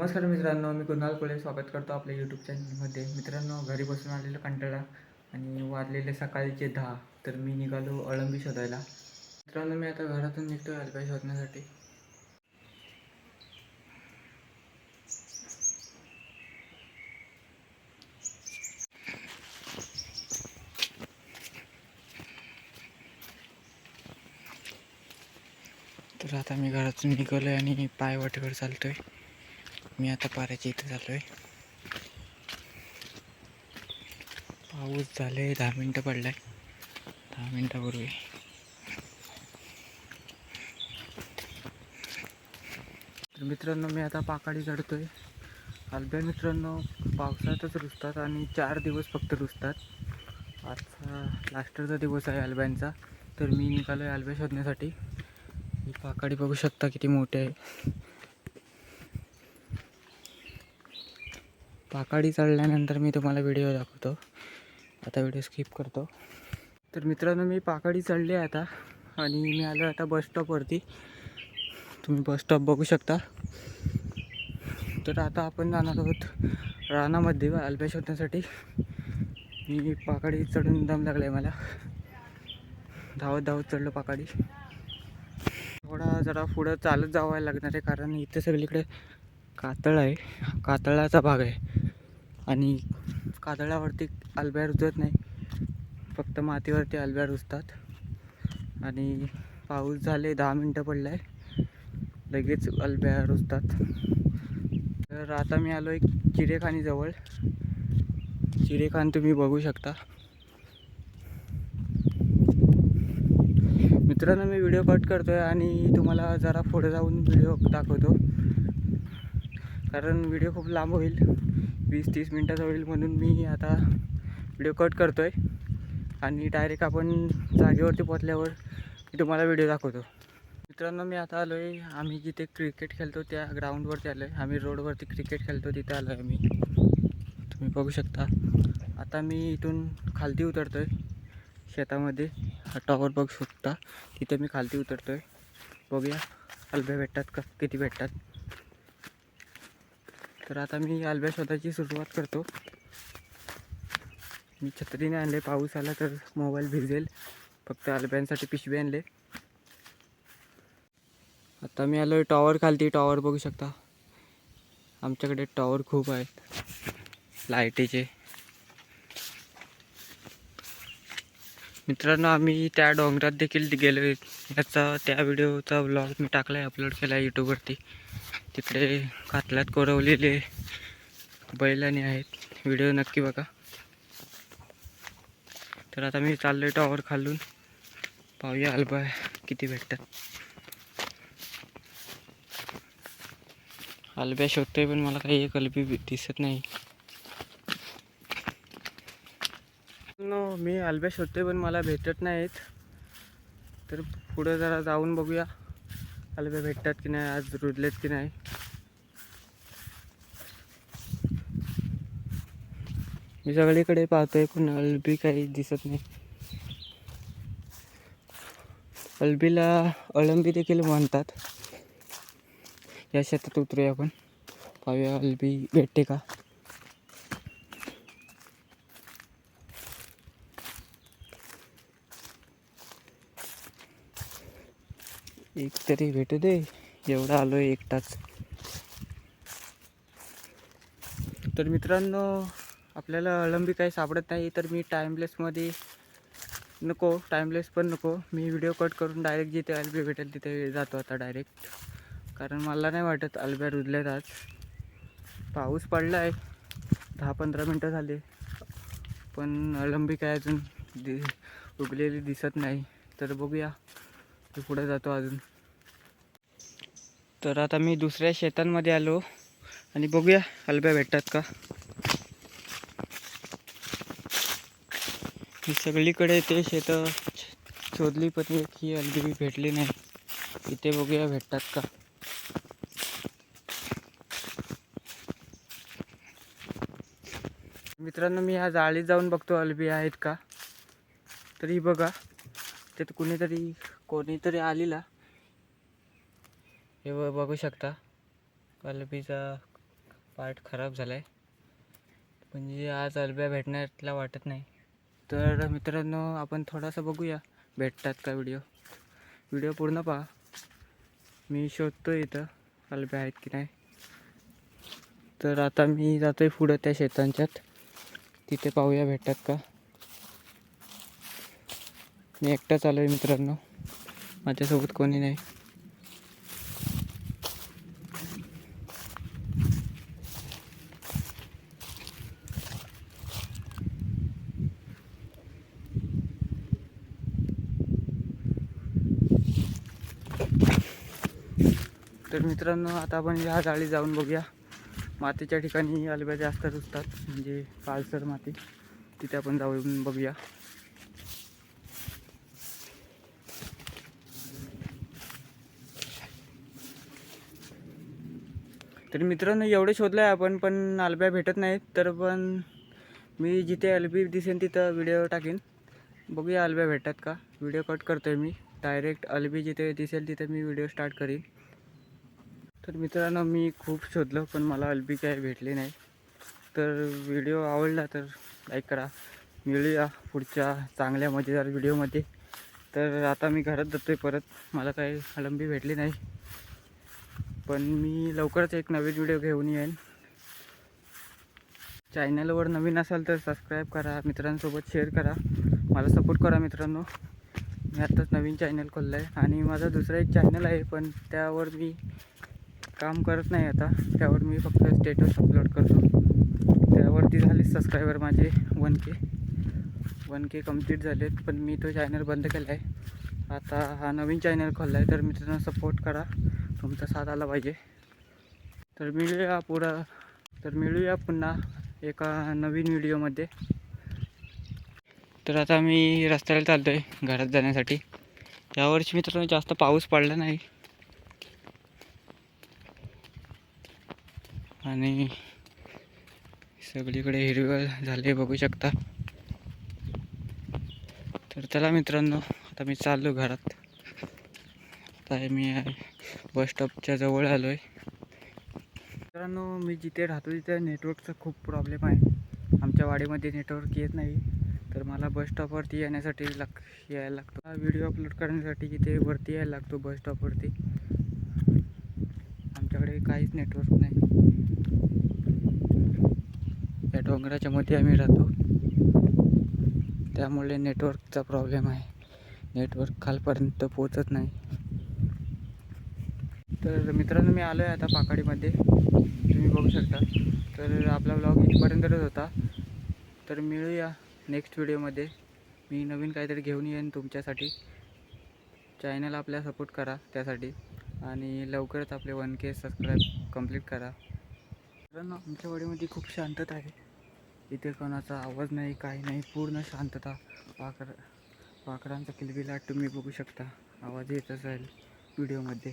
नमस्कार मित्रांनो मी कुणाल कोळे स्वागत करतो आपल्या यूट्यूब चॅनलमध्ये मित्रांनो घरी बसून आलेलं कंटाळा आणि वाजलेले सकाळचे दहा तर मी निघालो अळंबी शोधायला. मित्रांनो मी आता घरातून निघतो अळंबी शोधण्यासाठी. तर आता मी घरातून निघालो आहे आणि पायवाटेवर चालतोय. मी आता पाऱ्याच्या इथं चाललो आहे पाऊस झाले दहा मिनटं पडलाय दहा मिनटापूर्वी. तर मित्रांनो मी आता पाकाडी आहे अल्ब्या मित्रांनो पावसातच रुजतात आणि चार दिवस फक्त रुजतात आजचा लास्टरचा दिवस आहे अल्ब्यांचा. तर मी निघालो आहे अल्ब्या शोधण्यासाठी. ही पाकाडी बघू शकता किती मोठी आहे. पाकाडी चढल्यानंतर मी तुम्हाला व्हिडिओ दाखवतो. आता व्हिडिओ स्किप करतो. तर मित्रांनो मी पाकाडी चढले आता. आणि मी आलो आता बस स्टॉपवरती तुम्ही बस स्टॉप बघू शकता. तर आता आपण जाणार आहोत रानामध्ये अल्पे शोधण्यासाठी. मी पाकाडी चढून दम लागला आहे मला. धावत धावत चढलो पाकाडी. थोडा जरा पुढं चालत जावं लागणार आहे कारण इथे सगळीकडे कातळ आहे. कातळाचा भाग आहे. आणि कातळावरती अलब्या रुजत नाही. फक्त मातीवरती अलब्या रुजतात. आणि पाऊस झाले दहा मिनटं पडलं आहे लगेच अल्ब्या रुजतात. तर आता मी आलो एक चिरेखानीजवळ चिरेखान तुम्ही बघू शकता. मित्रांनो मी व्हिडिओ कट करतो आहे आणि तुम्हाला जरा पुढे जाऊन व्हिडिओ दाखवतो. कारण व्हिडिओ खूप लांब होईल. वीस तीस मिनटाचा होईल म्हणून मी आता व्हिडिओ कट करतो आहे आणि डायरेक्ट आपण जागेवरती पोचल्यावर मी तुम्हाला व्हिडिओ दाखवतो. मित्रांनो मी आता आलो आहे आम्ही जिथे क्रिकेट खेळतो त्या ग्राउंडवरती आलो आहे आम्ही रोडवरती क्रिकेट खेळतो तिथे आलो आहे मी तुम्ही बघू शकता. आता मी इथून खालती उतरतो आहे शेतामध्ये हा टॉवर बघू शकता. तिथे मी खालती उतरतो आहे बघूया अल्बे भेटतात का? किती भेटतात? तर आता मी अल्ब्या शोधाची सुरुवात करतो. मी छत्रीने आणले पाऊस आला तर मोबाईल भिजेल. फक्त आलब्यांसाठी पिशवी आणले. आता मी आलो आहे टॉवर खालती टॉवर बघू शकता. आमच्याकडे टॉवर खूप आहेत. लाईटीचे. मित्रांनो आम्ही त्या डोंगरात देखील गेलो याचा त्या व्हिडिओचा व्लॉग मी टाकला आहे अपलोड केला आहे यूट्यूबवरती तिकडे कातल्यात कोरवलेले बैलाने आहेत. व्हिडिओ नक्की बघा. तर आता मी चाललो आहे टॉवर खालून. पाहूया अल्बा किती भेटतात. अल्ब्या शोधतोय पण मला काही एक अल्बी दिसत नाही. मी अल्ब्या शोधतोय पण मला भेटत नाहीत. तर पुढं जरा जाऊन बघूया. अल्ब्या भेटतात की नाही आज रुजलेत की नाही? मी सगळीकडे पाहतोय पण अल्बी काही दिसत नाही. अल्बीला अळंबी देखील म्हणतात. या शेतात उतरूया आपण. पाहूया अल्बी भेटते का? एक तरी भेटू दे. एवढा आलो आहे एकटाच. तर मित्रांनो आपल्याला अळंबी काही सापडत नाही तर मी टाईमलेसमध्ये नको टाईमलेस पण नको. मी व्हिडिओ कट करून डायरेक्ट जिथे अल्बी भेटेल तिथे जातो आता डायरेक्ट कारण मला नाही वाटत अल्ब्या रुजल्यात आज. पाऊस पडला आहे दहा पंधरा मिनटं झाले. पण अळंबी काय अजून दि उगलेली दिसत नाही. तर बघूया. ते पुढे जातो अजून. तर आता मी दुसऱ्या शेतांमध्ये आलो आणि बघूया हलब्या भेटतात का. सगळीकडे ते शेतं शोधली पण एक ही हलबी भेटली नाही. इथे बघूया भेटतात का. मित्रांनो मी आज जाळीत जाऊन बघतो अल्बी आहेत का. तरी बघा त्यात कुणीतरी कोणीतरी आलेला. हे बघू शकता. अल्बीचा पार्ट खराब झाला आहे म्हणजे आज अलब्या भेटण्यातला वाटत नाही. तर मित्रांनो आपण थोडासा बघूया. भेटतात का व्हिडिओ व्हिडिओ पूर्ण पहा. मी शोधतो इथं अल्ब्या आहेत की नाही. तर आता मी जातो आहे पुढं त्या शेतांच्यात. तिथे पाहूया भेटतात का. मी एकटाच आलो आहे मित्रांनो. माझ्यासोबत कोणी नाही. तर मित्रांनो आता आपण ह्या जाळी जाऊन बघूया. मातीच्या ठिकाणी अलब्या जास्त रुजतात म्हणजे पालसर माती. तिथे आपण जाऊन बघूया. तर मित्रांनो एवढे शोधलं आहे आपण पण अलब्या भेटत नाहीत तर पण मी जिथे अलबी दिसेन तिथं व्हिडिओ टाकेन. बघूया अलब्या भेटतात का? व्हिडिओ कट करतोय मी. डायरेक्ट अलबी जिथे दिसेल तिथे मी व्हिडिओ स्टार्ट करीन. तर मित्रांनो मी खूप शोधलं पण मला अलबी काय भेटली नाही. तर व्हिडिओ आवडला तर लाईक करा. मिळूया पुढच्या चांगल्या मजेदार व्हिडिओमध्ये तर आता मी घरात जातो आहे परत. मला काही अलंबी भेटली नाही. पण मी लवकरच एक नवीन व्हिडिओ घेऊन येईन. चॅनलवर नवीन असाल तर सबस्क्राईब करा मित्रांसोबत शेअर करा. मला सपोर्ट करा मित्रांनो. मी आत्ताच नवीन चॅनल खोललं आहे आणि माझा दुसरा एक चॅनल आहे पण त्यावर मी काम करत नाही आता. त्यावर मी फक्त स्टेटस अपलोड करतो. त्यावरती झाले सबस्क्रायबर माझे one K one K complete झालेत पण मी तो चॅनल बंद केला आहे आता हा नवीन चॅनल खोलला आहे तर मित्रांनो सपोर्ट करा. तुमचा साथ आला पाहिजे. तर मिळूया पुढं. तर मिळूया पुन्हा एका नवीन व्हिडिओमध्ये. तर आता मी रस्त्याला चालतो आहे घरात जाण्यासाठी. यावर्षी मित्रांनो जास्त पाऊस पडला नाही. आणि सगळीकडे हिरवळ झाले बघू शकता. तर चला मित्रांनो आता मी चाललो घरात. आहे मी बस स्टॉपच्या जवळ आलो आहे मित्रांनो मी जिथे राहतो तिथे नेटवर्कचा खूप प्रॉब्लेम आहे. आमच्या वाडीमध्ये नेटवर्क येत नाही. तर मला बस स्टॉपवरती येण्यासाठी लाग यायला लागतो. हा व्हिडिओ अपलोड करण्यासाठी इथे वरती यायला लागतो बस स्टॉपवरती आमच्याकडे काहीच नेटवर्क नाही. या डोंगराच्या मध्ये आम्ही राहतो. त्यामुळे नेटवर्कचा प्रॉब्लेम आहे. नेटवर्क खालपर्यंत पोचत नाही. तर मित्रांनो मी आलो आहे आता पाकाडीमध्ये. तुम्ही बघू शकता. तर आपला ब्लॉग इथपर्यंतच होता. तर मिळूया नेक्स्ट व्हिडिओमध्ये मी नवीन काहीतरी घेऊन येईन तुमच्यासाठी. चॅनल आपल्या सपोर्ट करा त्यासाठी. आणि लवकरच आपले वन के सबस्क्राईब कंप्लीट करा. मित्रांनो आमच्या वाडीमध्ये खूप शांतता आहे. इथे कोणाचा आवाज नाही काही नाही. पूर्ण शांतता. पाखर पाखरांचा किलबिलाट तुम्ही बघू शकता. आवाज येत असेल व्हिडिओमध्ये